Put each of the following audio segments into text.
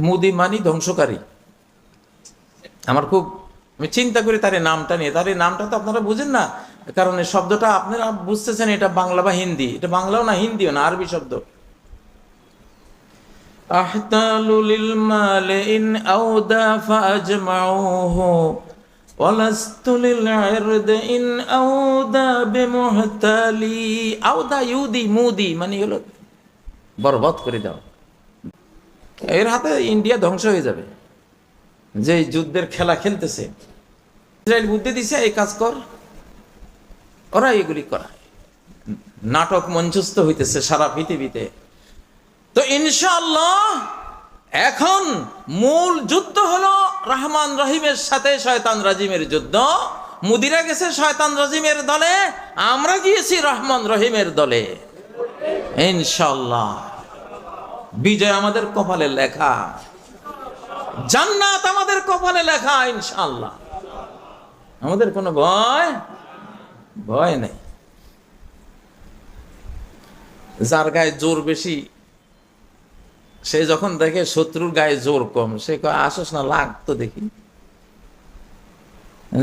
মুদি মানি ধ্বংসকারী। আমার খুব আমি চিন্তা করি তার নামটা নিয়ে। তার নামটা তো আপনারা বুঝেন না। কারণ এই শব্দটা আপনারা বুঝতেছেন, এটা বাংলা বা হিন্দি। এটা বাংলাও না, হিন্দিও না, আরবি শব্দ। মালে ইন ইন ইউদি মুদি মানে হলো বরবাদ করে দাও এর হাতে ইন্ডিয়া ধ্বংস হয়ে যাবে। যে যুদ্ধের খেলা খেলতেছে। ইসরায়েল বুদ্ধি দিছে, এই কাজ কর। ওরা এগুলি করায়। নাটক মঞ্চস্থ হইতেছে সারা পৃথিবীতে। তো ইনশাআল্লাহ, এখন মূল যুদ্ধ হলো রহমান রহিমের সাথে শয়তান রাজিমের যুদ্ধ। মুদিরা গেছে শয়তান রাজিমের দলে, আমরা গিয়েছি রহমান রহিমের দলে। ইনশাআল্লাহ। বিজয় আমাদের কপালে লেখা। জান্নাত আমাদের কপালে লেখা, ইনশাআল্লাহ। আমাদের কোনো ভয়? ভয় নেই। যার গায়ে জোর বেশি, সে যখন দেখে শত্রুর গায়ে জোর কম, সে কয়, আসস না লাগতো দেখি।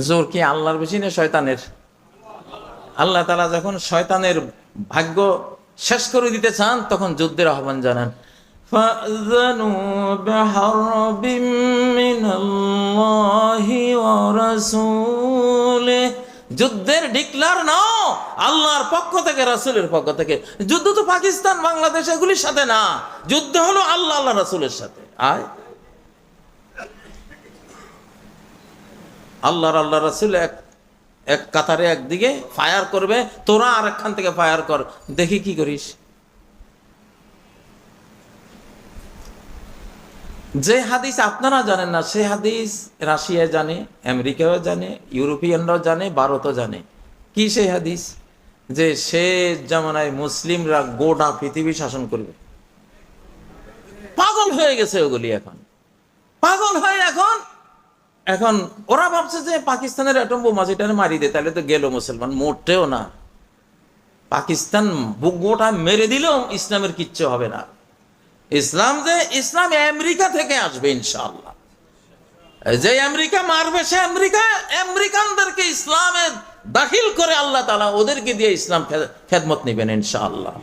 জোর কি আল্লাহর বেশি না শয়তানের? আল্লাহ তালা যখন শয়তানের ভাগ্য শেষ করে দিতে চান, তখন যুদ্ধের আহ্বান জানান। فأذنوا بحرب من الله ورسوله যুদ্ধের ডিক্লার নাও আল্লাহর পক্ষ থেকে রাসূলের পক্ষ থেকে যুদ্ধ তো পাকিস্তান বাংলাদেশ এগুলির সাথে না যুদ্ধ হলো আল্লাহ আল্লাহ রাসূলের সাথে আয় আল্লাহর আল্লাহ রাসূল এক এক কাতারে একদিকে ফায়ার করবে তোরা আর একখান থেকে ফায়ার কর দেখি কি করিস যে হাদিস আপনারা জানেন না, সে হাদিস রাশিয়া জানে, আমেরিকাও জানে, ইউরোপিয়ানরাও জানে, ভারতও জানে। কি সেই হাদিস? যে সে জামানায় মুসলিমরা গোটা পৃথিবী শাসন করবে। পাগল হয়ে গেছে ওগুলি এখন। পাগল হয়ে এখন। এখন ওরা ভাবছে যে পাকিস্তানের অ্যাটম বোমা যেটা মারি দে, তাহলে তো গেল মুসলমান, মোটেও না। পাকিস্তান গোটা মেরে দিলেও ইসলামের কিচ্ছু হবে না। ইসলাম যে ইসলাম আমেরিকা থেকে আসবে ইনশাআল্লাহ। যে আমেরিকা মারবে, সে আমেরিকা, আমেরিকানদেরকে ইসলামে দাখিল করে আল্লাহ তালা ওদেরকে দিয়ে ইসলাম খেদমত নেবেন ইনশাআল্লাহ।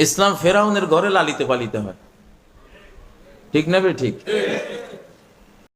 ইসলাম ফেরাউনের ঘরে লালিতে পালিতে হয়। ঠিক নেবে ঠিক?